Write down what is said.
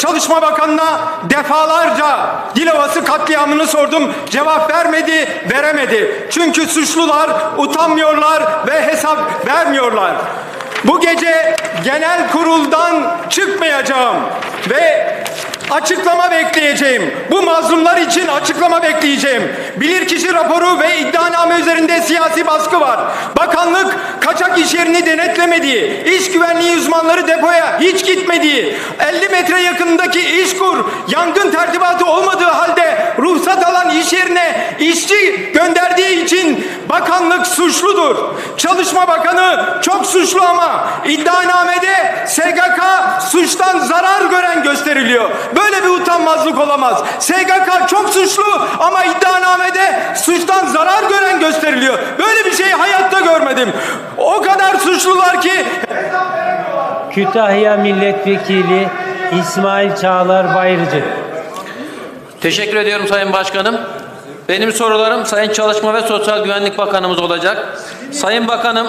Çalışma Bakanı'na defalarca Dilovası katliamını sordum. Cevap vermedi, veremedi. Çünkü suçlular utanmıyorlar ve hesap vermiyorlar. Bu gece genel kuruldan çıkmayacağım ve açıklama bekleyeceğim. Bu mazlumlar için açıklama bekleyeceğim. Bilirkişi raporu ve iddianame üzerinde siyasi baskı var. Bakanlık kaçak iş yerini denetlemediği, iş güvenliği uzmanları depoya hiç gitmediği, 50 metre yakınındaki işkur yangın tertibatı olmadığı halde ruhsat alan iş yerine işçi gönderdiği için bakanlık suçludur. Çalışma Bakanı çok suçlu ama iddianamede SGK suçtan zarar gören gösteriliyor. Böyle bir utanmazlık olamaz. SGK çok suçlu ama iddianamede suçtan zarar gören gösteriliyor. Böyle bir şeyi görmedim. O kadar suçlular ki Kütahya Milletvekili İsmail Çağlar Bayırcı. Teşekkür ediyorum Sayın Başkanım. Benim sorularım Sayın Çalışma ve Sosyal Güvenlik Bakanımız olacak. Sayın Bakanım,